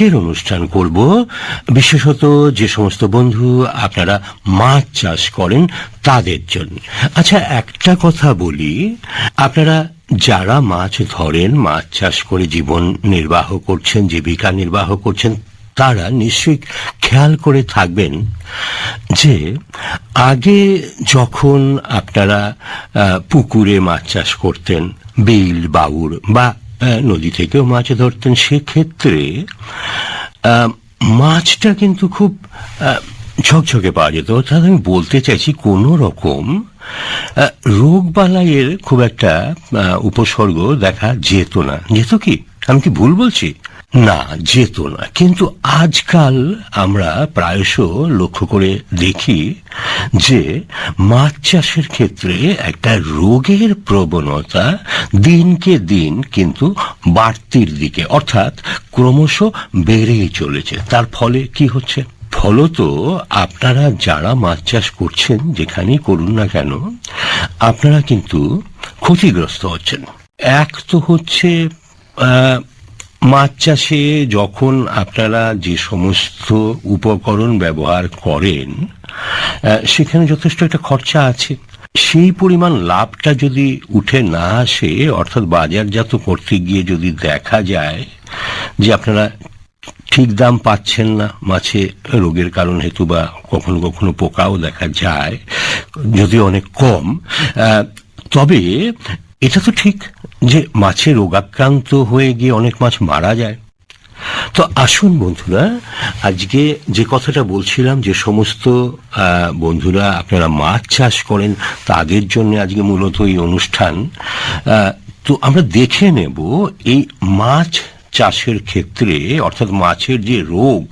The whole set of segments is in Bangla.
আজকের অনুষ্ঠান করব। বিশেষত যে সমস্ত বন্ধু আপনারা মাছ চাষ করেন তাদের জন্য। আচ্ছা একটা কথা বলি। আপনারা যারা মাছ ধরেন, মাছ চাষ করে জীবন নির্বাহ করছেন, জীবিকা নির্বাহ করছেন, তারা নিশ্চয়ই খেয়াল করে থাকবেন যে আগে যখন আপনারা পুকুরে মাছ চাষ করতেন, বিল, বাউর বা নদী থেকেও মাছ ধরতেন। সেক্ষেত্রে মাছটা কিন্তু খুব ঝকঝকে পাওয়া যেত। অর্থাৎ আমি বলতে চাইছি কোনো রকম রোগ বালাইয়ের খুব একটা উপসর্গ দেখা যেত না। যেত কি? আমি কি ভুল বলছি? না যেত না। কিন্তু আজকাল আমরা প্রায়শ লক্ষ্য করে দেখি যে মাছ চাষের ক্ষেত্রে একটা রোগের প্রবণতা দিনকে দিন কিন্তু বাড়তির দিকে, অর্থাৎ ক্রমশ বেড়েই চলেছে। তার ফলে কি হচ্ছে? ফলত আপনারা যারা মাছ চাষ করছেন, যেখানেই করুন না কেন, আপনারা কিন্তু ক্ষতিগ্রস্ত হচ্ছেন। এক তো হচ্ছে মাছ চাষে যখন আপনারা যে সমস্ত উপকরণ ব্যবহার করেন সেখানে যথেষ্ট একটা খরচা আছে। সেই পরিমাণ লাভটা যদি উঠে না আসে, অর্থাৎ বাজারজাত করতে গিয়ে যদি দেখা যায় যে আপনারা ঠিক দাম পাচ্ছেন না, মাছে রোগের কারণ হেতু বা কখনো কখনো পোকাও দেখা যায়, যদিও অনেক কম তবে এটা তো ঠিক। যে মাছে রোগাক্রান্ত হয়ে গিয়ে অনেক মাছ মারা যায়। তো আসুন বন্ধুরা, আজকে যে কথাটা বলছিলাম যে সমস্ত বন্ধুরা আপনারা মাছ চাষ করেন, তাদের জন্য আজকে মূলত এই অনুষ্ঠান। তো আমরা দেখে নেব এই মাছ চাষের ক্ষেত্রে, অর্থাৎ মাছের যে রোগ,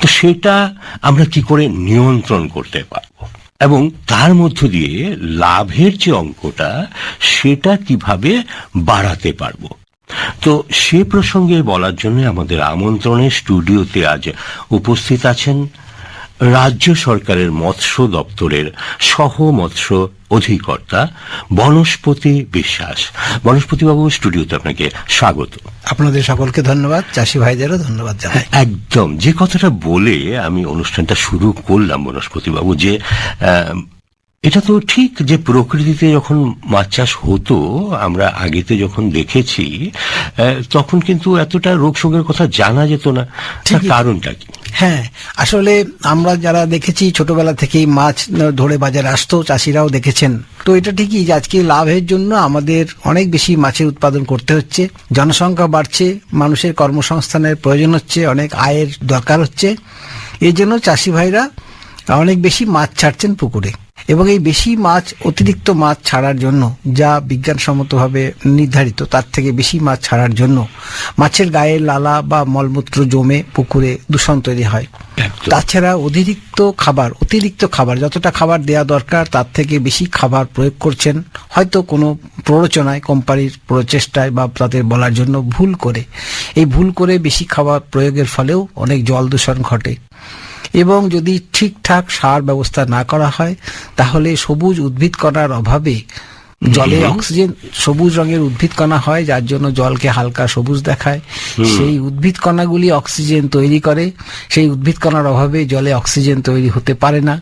তো সেটা আমরা কি করে নিয়ন্ত্রণ করতে পারব? এবং তার মধ্য দিয়ে লাভের যে অঙ্কটা, সেটা কীভাবে বাড়াতে পারব? তো সে প্রসঙ্গে বলার জন্য আমাদের আমন্ত্রণে স্টুডিওতে আজ উপস্থিত আছেন রাজ্য সরকারের মৎস্য দপ্তরের সহ মৎস্য অধিকর্তা বনস্পতি বিশ্বাস। বনস্পতিবাবু স্টুডিওতে আপনাকে স্বাগত। আপনাদের সকলকে ধন্যবাদ চাষি ভাইদেরও ধন্যবাদ জানাই। একদম। যে কথাটা বলে আমি অনুষ্ঠানটা শুরু করলাম বনস্পতিবাবু যে এটা তো ঠিক যে প্রকৃতিতে যখন মাছ চাষ হতো আমরা আগেতে যখন দেখেছি তখন কিন্তু এতটা রোগ শোকের কথা জানা যেত না। তার। কারণটা কি? হ্যাঁ আসলে আমরা যারা দেখেছি ছোটবেলা থেকেই মাছ ধরে বাজারে আসতো চাষিরাও দেখেছেন। তো এটা ঠিকই যে আজকে লাভের জন্য আমাদের অনেক বেশি মাছের উৎপাদন করতে হচ্ছে জনসংখ্যা বাড়ছে মানুষের কর্মসংস্থানের প্রয়োজন হচ্ছে অনেক আয়ের দরকার হচ্ছে। এই জন্য চাষি ভাইরা অনেক বেশি মাছ ছাড়ছেন পুকুরে। এবং এই বেশি মাছ অতিরিক্ত মাছ ছাড়ার জন্য যা বিজ্ঞানসম্মতভাবে নির্ধারিত তার থেকে বেশি মাছ ছাড়ার জন্য মাছের গায়ে লালা বা মলমূত্র জমে পুকুরে দূষণ তৈরি হয়। তাছাড়া অতিরিক্ত খাবার অতিরিক্ত খাবার যতটা খাবার দেওয়া দরকার তার থেকে বেশি খাবার প্রয়োগ করছেন হয়তো কোনো প্ররোচনায় কোম্পানির প্রচেষ্টায় বা তাদের বলার জন্য ভুল করে। এই ভুল করে বেশি খাবার প্রয়োগের ফলেও অনেক জল দূষণ ঘটে। এবং যদি ঠিকঠাক সার ব্যবস্থা না করা হয় তাহলে সবুজ উদ্ভিদ কণার অভাবে জলে অক্সিজেন সবুজ রঙের উদ্ভিদ কণা হয় যার জন্য জলকে হালকা সবুজ দেখায়। সেই উদ্ভিদ কণাগুলি অক্সিজেন তৈরি করে সেই উদ্ভিদ কণার অভাবে জলে অক্সিজেন তৈরি হতে পারে না।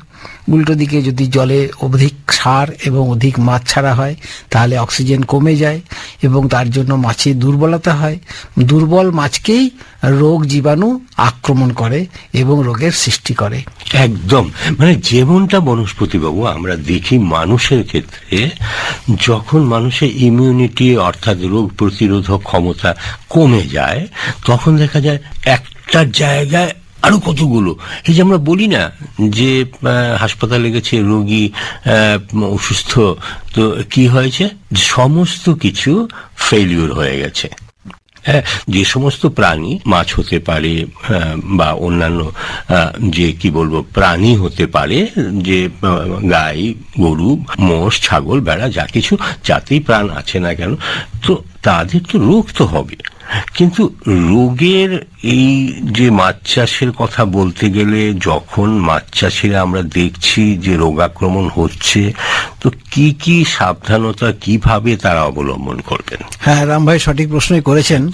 উল্টো দিকে যদি জলে অধিক সার এবং অধিক মাছ ছাড়া হয়, তাহলে অক্সিজেন কমে যায় এবং তার জন্য মাছের দুর্বলতা হয়। দুর্বল মাছকেই রোগ জীবাণু আক্রমণ করে এবং রোগের সৃষ্টি করে। একদম। মানে যেমনটা বনস্পতিবাবু, আমরা দেখি মানুষের ক্ষেত্রে যখন মানুষের ইমিউনিটি অর্থাৎ রোগ প্রতিরোধক ক্ষমতা কমে যায়, তখন দেখা যায় একটা জায়গায় আরও কতগুলো? এই যে আমরা বলি না যে হাসপাতালে গেছে রোগী অসুস্থ, তো কি হয়েছে? সমস্ত কিছু ফেলিওর হয়ে গেছে। হ্যাঁ যে সমস্ত প্রাণী মাছ হতে পারে বা অন্যান্য যে কি বলব, প্রাণী হতে পারে, যে গাই, গরু, মোষ, ছাগল বেড়া যা কিছু, যাতেই প্রাণ আছে না কেন, তো তাদের তো রোগ তো হবে কিন্তু রোগের এই যে মাছ চাষের কথা বলতে গেলে যখন মাছ চাষিরা আমরা দেখছি যে রোগাক্রমণ হচ্ছে তো কি কি সাবধানতা কীভাবে তারা অবলম্বন করবেন? হ্যাঁ রাম ভাই সঠিক প্রশ্নই করেছেন।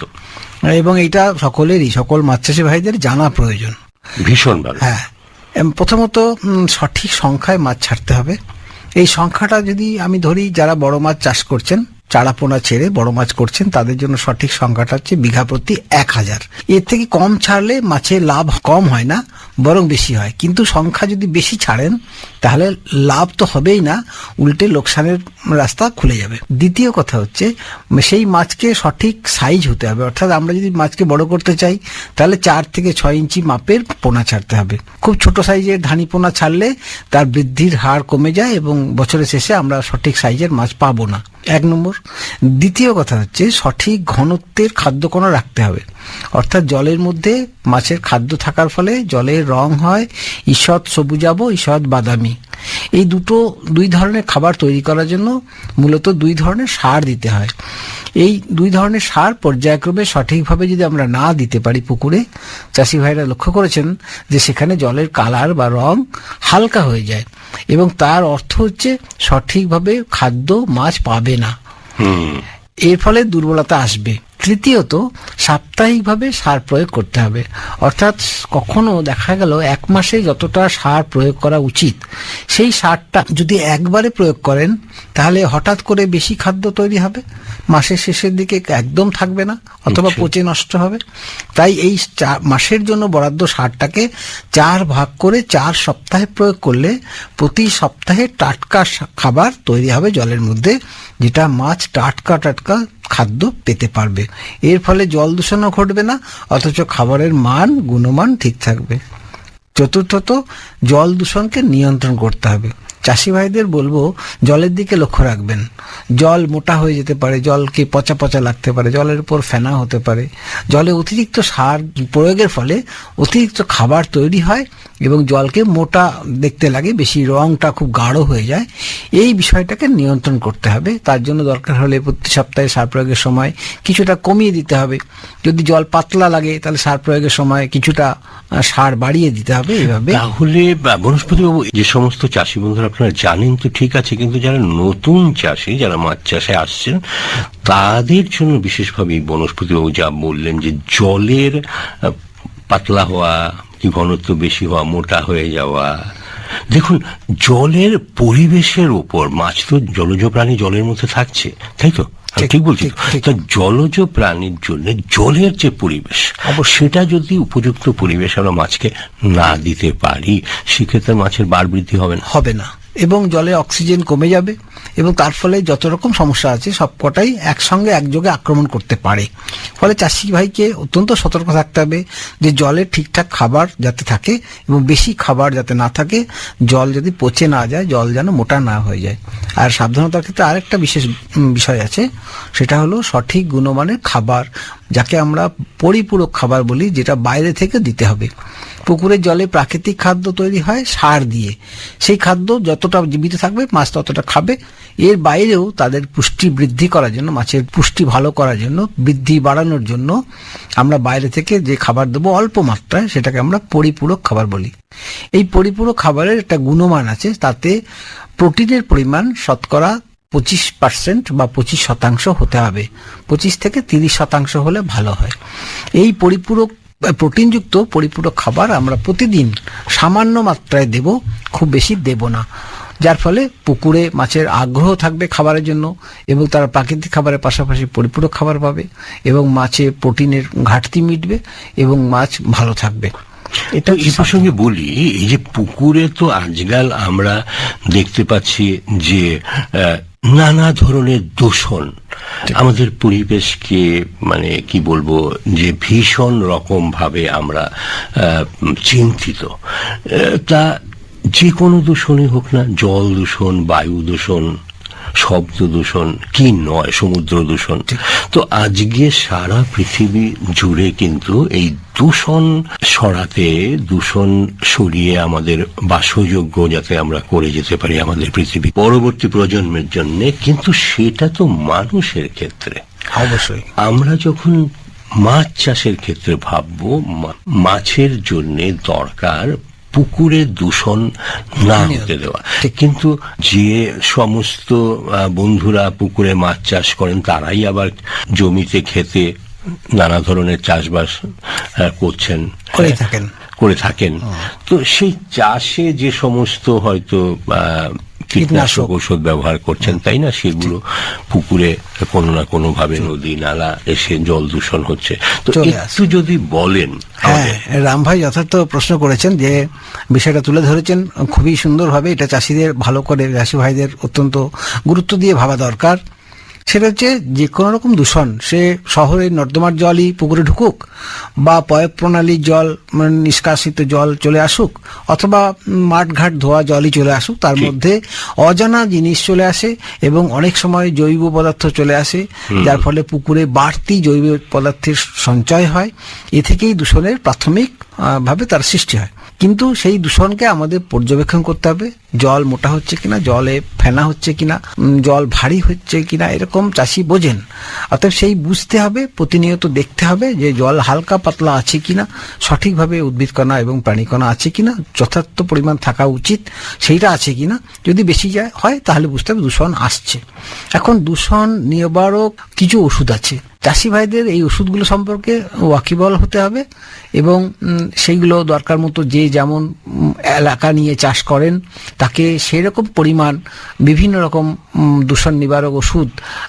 এবং এটা সকলেরই সকল মাছ চাষি ভাইদের জানা প্রয়োজন। ভীষণভাবে হ্যাঁ প্রথমত সঠিক সংখ্যায় মাছ ছাড়তে হবে। এই সংখ্যাটা যদি আমি ধরি যারা বড় মাছ চাষ করছেন চারা পোনা ছেড়ে বড় মাছ করছেন, তাদের জন্য সঠিক সংখ্যাটা হচ্ছে বিঘা প্রতি এক হাজার। এর থেকে কম ছাড়লে মাছের লাভ কম হয় না, বরং বেশি হয়। কিন্তু সংখ্যা যদি বেশি ছাড়েন, তাহলে লাভ তো হবেই না, উল্টে লোকসানের রাস্তা খুলে যাবে। দ্বিতীয় কথা হচ্ছে, সেই মাছকে সঠিক সাইজ হতে হবে। অর্থাৎ আমরা যদি মাছকে বড় করতে চাই, তাহলে চার থেকে ছয় ইঞ্চি মাপের পোনা ছাড়তে হবে। খুব ছোট সাইজের ধানি পোনা ছাড়লে তার বৃদ্ধির হার কমে যায় এবং বছরের শেষে আমরা সঠিক সাইজের মাছ পাবো না। এক নম্বর। দ্বিতীয় কথা হচ্ছে সঠিক ঘনত্বের খাদ্য কোনো রাখতে হবে। অর্থাৎ জলের মধ্যে মাছের খাদ্য থাকার ফলে জলের রং হয়, ঈষৎ সবুজাব, ঈষৎ বাদামি। এই দুটো দুই ধরনের খাবার তৈরি করার জন্য মূলত দুই ধরনের সার দিতে হয়। এই দুই ধরনের সার পর্যায়ক্রমে সঠিকভাবে যদি আমরা না দিতে পারি পুকুরে, চাষি ভাইরা লক্ষ্য করেছেন যে সেখানে জলের কালার বা রং হালকা হয়ে যায়। এবং তার অর্থ হচ্ছে সঠিকভাবে খাদ্য মাছ পাবে না। এর ফলে দুর্বলতা আসবে। তৃতীয়ত সাপ্তাহিকভাবে সার প্রয়োগ করতে হবে অর্থাৎ কখনো দেখা গেল এক মাসে যতটা সার প্রয়োগ করা উচিত সেই সারটা যদি একবারে প্রয়োগ করেন তাহলে হঠাৎ করে বেশি খাদ্য তৈরি হবে মাসের শেষের দিকে একদম থাকবে না অথবা। পচে নষ্ট হবে তাই এই চা- মাসের জন্য বরাদ্দ সারটাকে চার ভাগ করে চার সপ্তাহে প্রয়োগ করলে প্রতি সপ্তাহে টাটকা খাবার তৈরি হবে জলের মধ্যে যেটা মাছ টাটকা টাটকা খাদ্য পেতে পারবে। এর ফলে জল দূষণও ঘটবে না, অথচ খাবারের মান, গুণমান ঠিক থাকবে। চতুর্থত, জল দূষণকে নিয়ন্ত্রণ করতে হবে। চাষি ভাইদের বলব, জলের দিকে লক্ষ্য রাখবেন। জল মোটা হয়ে যেতে পারে, জলকে পচা পচা লাগতে পারে, জলের উপর ফেনা হতে পারে। জলে অতিরিক্ত সার প্রয়োগের ফলে অতিরিক্ত খাবার তৈরি হয় এবং জলকে মোটা দেখতে লাগে, বেশি রংটা খুব গাঢ় হয়ে যায়। এই বিষয়টাকে নিয়ন্ত্রণ করতে হবে। তার জন্য দরকার হলে প্রতি সপ্তাহে সার প্রয়োগের সময় কিছুটা কমিয়ে দিতে হবে। যদি জল পাতলা লাগে, তাহলে সার প্রয়োগের সময় কিছুটা সার বাড়িয়ে দিতে হবে। এইভাবে তাহলে বনস্পতিবাবু, যে সমস্ত চাষি বন্ধুরা আপনারা জানেন তো ঠিক আছে কিন্তু যারা নতুন চাষি যারা মাছ চাষে আসছেন তাদের জন্য বিশেষভাবে বনস্পতিবাবু যা বললেন যে জলের পাতলা হওয়া কি ঘনত্ব বেশি হওয়া মোটা হয়ে যাওয়া। দেখুন জলের পরিবেশের উপর মাছ তো জলজ প্রাণী জলের মধ্যে থাকছে তাই তো? ঠিক, বলছি। তো? জলজ প্রাণীর জন্য জলের যে পরিবেশ সেটা যদি উপযুক্ত পরিবেশ আমরা মাছকে না দিতে পারি সেক্ষেত্রে মাছের বার বৃদ্ধি হবে না। হবে না। এবং জলে অক্সিজেন কমে যাবে এবং তার ফলে যত রকম সমস্যা আছে সবকটাই একসঙ্গে একযোগে আক্রমণ করতে পারে। ফলে চাষি ভাইকে অত্যন্ত সতর্ক থাকতে হবে যে জলে ঠিকঠাক খাবার যাতে থাকে এবং বেশি খাবার যাতে না থাকে, জল যদি পচে না যায়, জল যেন মোটা না হয়ে যায়। আর সাবধানতার ক্ষেত্রে আরেকটা বিশেষ বিষয় আছে, সেটা হলো সঠিক গুণমানের খাবার, যাকে আমরা পরিপূরক খাবার বলি, যেটা বাইরে থেকে দিতে হবে। পুকুরের জলে প্রাকৃতিক খাদ্য তৈরি হয়, সার দিয়ে। সেই খাদ্য যতটা জীবিত থাকবে, মাছ ততটা খাবে। এর বাইরেও তাদের পুষ্টি বৃদ্ধি করার জন্য, মাছের পুষ্টি ভালো করার জন্য, বৃদ্ধি বাড়ানোর জন্য আমরা বাইরে থেকে যে খাবার দেবো অল্প মাত্রায়, সেটাকে আমরা পরিপূরক খাবার বলি। এই পরিপূরক খাবারের একটা গুণমান আছে, তাতে প্রোটিনের পরিমাণ শতকরা পঁচিশ পার্সেন্ট বা পঁচিশ শতাংশ হতে হবে। পঁচিশ থেকে তিরিশ শতাংশ হলে ভালো হয়। এই পরিপূরক প্রোটিনযুক্ত পরিপূরক খাবার আমরা প্রতিদিন সামান্য মাত্রায় দেব খুব বেশি দেব না। যার ফলে পুকুরে মাছের আগ্রহ থাকবে খাবারের জন্য এবং তারা প্রাকৃতিক খাবারের পাশাপাশি পরিপূরক খাবার পাবে এবং মাছে প্রোটিনের ঘাটতি মিটবে এবং মাছ ভালো থাকবে। এটা এই প্রসঙ্গে বলি এই যে পুকুরে তো আজকাল আমরা দেখতে পাচ্ছি যে নানা ধরনের দূষণ। আমাদের পরিবেশকে মানে কি বলব যে ভীষণ রকম ভাবে আমরা চিন্তিত। তা যে কোনো দূষণই হোক না জল দূষণ বায়ু দূষণ শব্দ দূষণ কি নয় সমুদ্র দূষণ। তো আজকে সারা পৃথিবী জুড়ে কিন্তু এই দূষণ সরাতে দূষণ সরিয়ে আমাদের বাসযোগ্য যাতে আমরা করে যেতে পারি আমাদের পৃথিবী পরবর্তী প্রজন্মের জন্য কিন্তু সেটা তো মানুষের ক্ষেত্রে। অবশ্যই। আমরা যখন মাছ চাষের ক্ষেত্রে ভাববো মাছের জন্য দরকার পুকুরে দূষণ না হতে দেওয়া। কিন্তু যে সমস্ত বন্ধুরা পুকুরে মাছ চাষ করেন তারাই আবার জমিতে খেতে নানা ধরনের চাষবাস করছেন। করে থাকেন। করে থাকেন। তো সেই চাষে যে সমস্ত হয়তো আহ, কীটনাশক ঔষধ ব্যবহার করছেন তাই না? সেগুলো পুকুরে কোনো না কোনো ভাবে নদী নালা এসে জল দূষণ হচ্ছে। তো একটু যদি বলেন হ্যাঁ রাম ভাই যথার্থ প্রশ্ন করেছেন যে বিষয়টা তুলে ধরেছেন খুবই সুন্দরভাবে। এটা চাষিদের ভালো করে চাষি ভাইদের অত্যন্ত গুরুত্ব দিয়ে ভাবা দরকার। সেটা হচ্ছে যে কোনো রকম দূষণ। সে শহরের নর্দমার জলই পুকুরে ঢুকুক বা পয়ঃ প্রণালীর জল মানে নিষ্কাশিত জল চলে আসুক অথবা মাঠঘাট ধোয়া জলই চলে আসুক তার মধ্যে অজানা জিনিস চলে আসে এবং অনেক সময় জৈব পদার্থ চলে আসে যার ফলে পুকুরে বাড়তি জৈব পদার্থের সঞ্চয় হয়। এ থেকেই দূষণের প্রাথমিক ভাবে তার সৃষ্টি হয়। কিন্তু সেই দূষণকে আমাদের পর্যবেক্ষণ করতে হবে। জল মোটা হচ্ছে কিনা, জলে ফেনা হচ্ছে কিনা জল ভারী হচ্ছে কিনা, এরকম চাষি বোঝেন। অতএব সেই বুঝতে হবে, প্রতিনিয়ত দেখতে হবে যে জল হালকা পাতলা আছে কিনা, সঠিকভাবে উদ্ভিদকণা এবং প্রাণীকণা আছে কিনা, যথার্থ পরিমাণ থাকা উচিত সেইটা আছে কিনা। যদি বেশি যায়, হয় তাহলে বুঝতে হবে দূষণ আসছে। এখন দূষণ নিবারক কিছু ওষুধ আছে। চাষি ভাইদের এই ওষুধগুলো সম্পর্কে ওয়াকিবল হতে হবে এবং সেইগুলো দরকার মতো যে যেমন এলাকা নিয়ে চাষ করেন তাকে সেরকম পরিমাণ বিভিন্ন রকম দূষণ নিবারক ওষুধ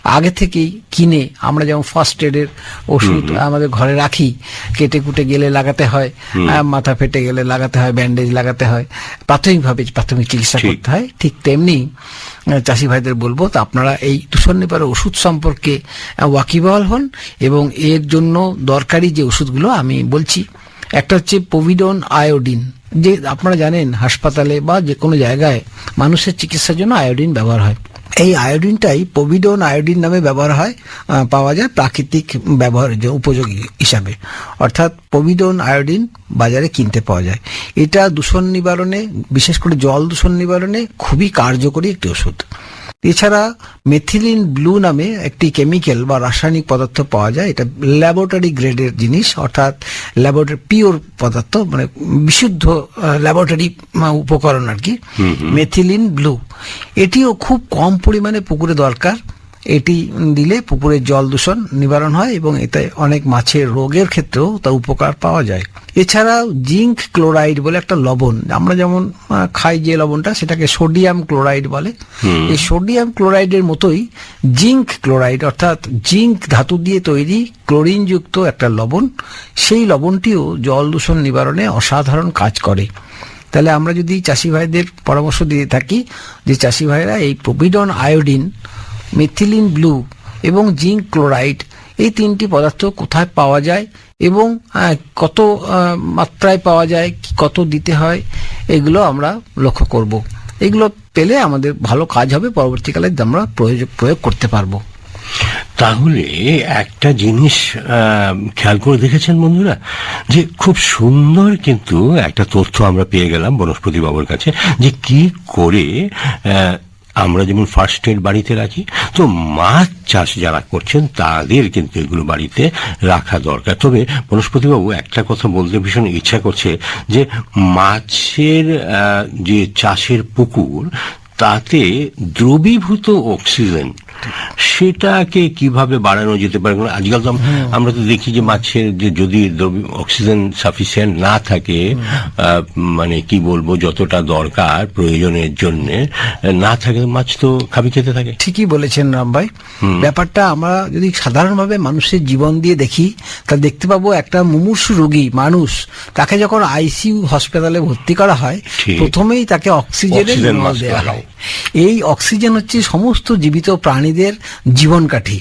আগে থেকেই কিনে আমরা যেমন ফার্স্ট এডের ওষুধ আমাদের ঘরে রাখি কেটে কুটে গেলে লাগাতে হয় মাথা ফেটে গেলে লাগাতে হয় ব্যান্ডেজ লাগাতে হয় প্রাথমিকভাবে প্রাথমিক চিকিৎসা করতে হয় ঠিক তেমনি চাষি ভাইদের বলব তা আপনারা এই দূষণ নিবারক ওষুধ সম্পর্কে আহ, ওয়াকিবহাল হন এবং এর জন্য দরকারি যে ওষুধগুলো আমি বলছি, একটা হচ্ছে পোভিডন আয়োডিন যে আপনারা জানেন, হাসপাতালে বা যে কোনো জায়গায় মানুষের চিকিৎসার জন্য আয়োডিন ব্যবহার হয়। এই আয়োডিনটাই পোভিডন আয়োডিন নামে ব্যবহার হয় পাওয়া যায় প্রাকৃতিক ব্যবহারের জন্য উপযোগী হিসাবে। অর্থাৎ পোভিডন আয়োডিন বাজারে কিনতে পাওয়া যায়। এটা দূষণ নিবারণে, বিশেষ করে জল দূষণ নিবারণে খুবই কার্যকরী একটি ওষুধ। এছাড়া মেথিলিন ব্লু নামে একটি কেমিক্যাল বা রাসায়নিক পদার্থ পাওয়া যায় এটা ল্যাবরেটরি গ্রেডের জিনিস অর্থাৎ ল্যাবরেটরি পিওর পদার্থ মানে বিশুদ্ধ ল্যাবরেটরি উপকরণ আর কি মেথিলিন ব্লু এটিও খুব কম পরিমাণে পুকুরে দরকার এটি দিলে পুকুরের জল দূষণ নিবারণ হয় এবং এতে অনেক মাছের রোগের ক্ষেত্রেও তা উপকার পাওয়া যায়। এছাড়াও জিঙ্ক ক্লোরাইড বলে একটা লবণ আমরা যেমন খাই যে লবণটা সেটাকে সোডিয়াম ক্লোরাইড বলে। এই সোডিয়াম ক্লোরাইডের মতোই জিঙ্ক ক্লোরাইড অর্থাৎ জিঙ্ক ধাতু দিয়ে তৈরি ক্লোরিনযুক্ত একটা লবণ সেই লবণটিও জল দূষণ নিবারণে অসাধারণ কাজ করে। তাহলে আমরা যদি চাষি ভাইদের পরামর্শ দিয়ে থাকি যে চাষি ভাইরা এই প্রভিডন আয়োডিন মিথিলিন ব্লু এবং জিঙ্ক ক্লোরাইড এই তিনটি পদার্থ কোথায় পাওয়া যায় এবং কত মাত্রায় পাওয়া যায় কত দিতে হয়, এগুলো আমরা লক্ষ্য করব। এগুলো পেলে আমাদের ভালো কাজ হবে, পরবর্তীকালে আমরা প্রয়োগ প্রয়োগ করতে পারব। তাহলে একটা জিনিস খেয়াল করে দেখেছেন বন্ধুরা, যে খুব সুন্দর কিন্তু একটা তথ্য আমরা পেয়ে গেলাম বনস্পতি বাবুর কাছে, যে কি করে আমরা যেমন ফার্স্ট এড বাড়িতে রাখি, তো মাছ চাষ যারা করছেন তাদের কিন্তু এগুলো বাড়িতে রাখা দরকার। তবে বনস্পতিবাবু, একটা কথা বলতে ভীষণ ইচ্ছা করছে যে মাছের যে চাষের পুকুর, তাতে দ্রবীভূত অক্সিজেন সেটাকে কীভাবে বাড়ানো যেতে পারে? আজকাল তো আমরা তো দেখি যে মাছের যে যদি অক্সিজেন সাফিসিয়েন্ট না থাকে মানে কি বলব যতটা দরকার প্রয়োজনের জন্য না থাকে মাছ তো খাবি খেতে থাকে। ঠিকই বলেছেন রাম ভাই। ব্যাপারটা আমরা যদি সাধারণভাবে মানুষের জীবন দিয়ে দেখি তা দেখতে পাবো একটা মুমূর্ষু রোগী মানুষ তাকে যখন আইসিইউ হসপিটালে ভর্তি করা হয় প্রথমেই তাকে অক্সিজেনের অক্সিজেন দেওয়া হয়। এই অক্সিজেন হচ্ছে সমস্ত জীবিত প্রাণীদের জীবন কাঠি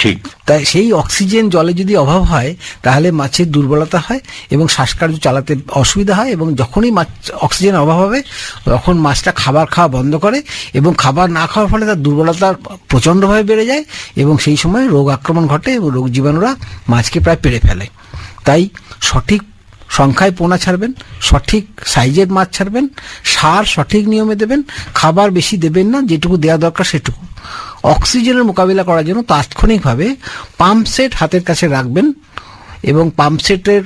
ঠিক। তাই সেই অক্সিজেন জলে যদি অভাব হয় তাহলে মাছের দুর্বলতা হয় এবং শ্বাসকার্য চালাতে অসুবিধা হয় এবং যখনই মাছ অক্সিজেন অভাব হবে তখন মাছটা খাবার খাওয়া বন্ধ করে এবং খাবার না খাওয়ার ফলে তার দুর্বলতা প্রচণ্ডভাবে বেড়ে যায় এবং সেই সময় রোগ আক্রমণ ঘটে এবং রোগ জীবাণুরা মাছকে প্রায় পেরে ফেলে। তাই সঠিক সংখ্যায় পোনা ছাড়বেন সঠিক সাইজের মাছ ছাড়বেন সার সঠিক নিয়মে দেবেন খাবার বেশি দেবেন না যেটুকু দেওয়া দরকার সেটুকু। অক্সিজেনের মোকাবিলা করার জন্য তাৎক্ষণিকভাবে পাম্প সেট হাতের কাছে রাখবেন এবং পাম্পসেটের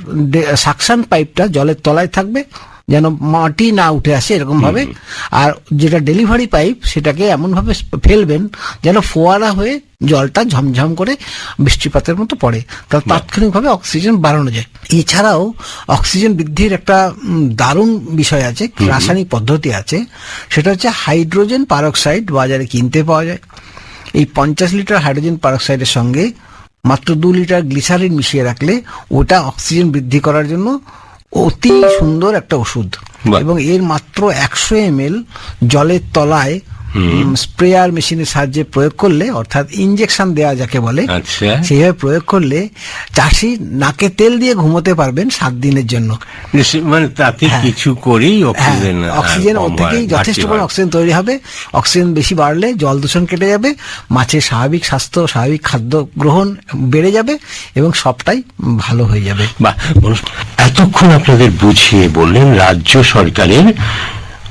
সাকশান পাইপটা জলের তলায় থাকবে যেন মাটি না উঠে আসে এরকমভাবে। আর যেটা ডেলিভারি পাইপ সেটাকে এমনভাবে ফেলবেন যেন ফোয়ারা হয়ে জলটা ঝমঝম করে বৃষ্টিপাতের মতো পড়ে। তাহলে তাৎক্ষণিকভাবে অক্সিজেন বাড়ানো যায়। এছাড়াও অক্সিজেন বৃদ্ধির একটা দারুণ বিষয় আছে রাসায়নিক পদ্ধতি আছে। সেটা হচ্ছে হাইড্রোজেন পারক্সাইড বাজারে কিনতে পাওয়া যায়। এই পঞ্চাশ লিটার হাইড্রোজেন পারক্সাইডের সঙ্গে মাত্র দু লিটার গ্লিসারিন মিশিয়ে রাখলে ওটা অক্সিজেন বৃদ্ধি করার জন্য অতি সুন্দর একটা ওষুধ। এবং এর মাত্র একশো এম জলের তলায় স্প্রেয়ার মেশিনের সাহায্যে প্রয়োগ করলে অর্থাৎ ইঞ্জেকশন দেওয়া যাকে বলে আচ্ছা। সেইভাবে প্রয়োগ করলে চাষি নাকে তেল দিয়ে ঘুমোতে পারবেন সাত দিনের জন্য। মানে তাতে হ্যাঁ। কিছু করেই হ্যাঁ, অক্সিজেন অক্সিজেন ওর থেকেই যথেষ্ট পরিমাণ অক্সিজেন তৈরি হবে। অক্সিজেন বেশি বাড়লে জল দূষণ কেটে যাবে মাছের স্বাভাবিক স্বাস্থ্য স্বাভাবিক খাদ্য গ্রহণ বেড়ে যাবে এবং সবটাই ভালো হয়ে যাবে। বাহ এতক্ষণ আপনাদের বুঝিয়ে বললেন রাজ্য সরকারের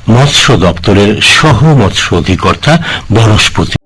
মৎস্য দপ্তরের সহ মৎস্য অধিকর্তা বনস্পতি।